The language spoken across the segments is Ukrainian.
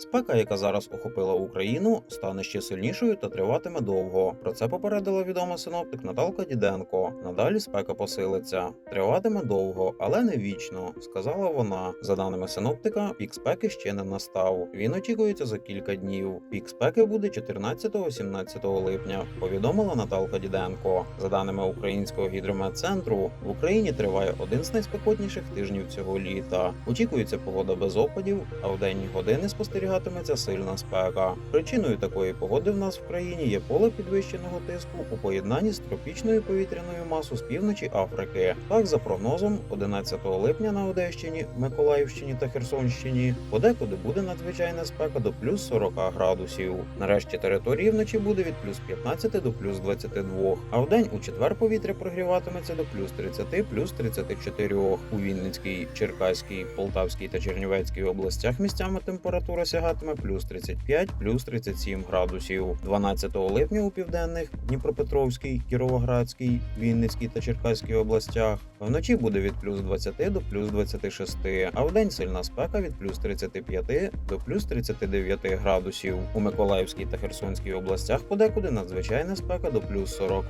Спека, яка зараз охопила Україну, стане ще сильнішою та триватиме довго. Про це попередила відома синоптик Наталка Діденко. Надалі спека посилиться. Триватиме довго, але не вічно, сказала вона. За даними синоптика, пік спеки ще не настав. Він очікується за кілька днів. Пік спеки буде 14-17 липня. Повідомила Наталка Діденко. За даними українського гідрометцентру, в Україні триває один з найспекотніших тижнів цього літа. Очікується погода без опадів, а в денні години спостерігатиметься сильна спека. Причиною такої погоди в нас в країні є поле підвищеного тиску у поєднанні з тропічною повітряною масою з півночі Африки. Так, за прогнозом, 11 липня на Одещині, Миколаївщині та Херсонщині подекуди буде надзвичайна спека до плюс 40 градусів. Нарешті території вночі буде від плюс 15 до плюс 22, а в день у четвер повітря прогріватиметься до плюс 30, плюс 34. У Вінницькій, Черкаській, Полтавській та Чернівецькій областях місцями температура сягатиме плюс 35, плюс 37 градусів. 12 липня у південних Дніпропетровській, Кіровоградській, Вінницькій та Черкаській областях вночі буде від плюс 20 до плюс 26, а в день сильна спека від плюс 35 до плюс 39 градусів. У Миколаївській та Херсонській областях подекуди надзвичайна спека до плюс 40.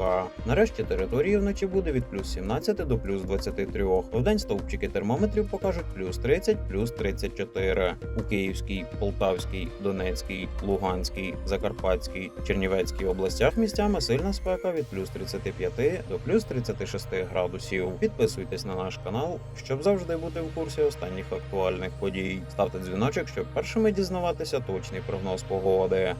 Нарешті території вночі буде від плюс 17 до плюс 23. В день стовпчики термометрів покажуть плюс 30, плюс 34. У Київській, Полтавській, Донецькій, Луганській, Закарпатській, Чернівецькій областях місцями сильна спека від плюс 35 до плюс 36 градусів. Підписуйтесь на наш канал, щоб завжди бути в курсі останніх актуальних подій. Ставте дзвіночок, щоб першими дізнаватися точний прогноз погоди.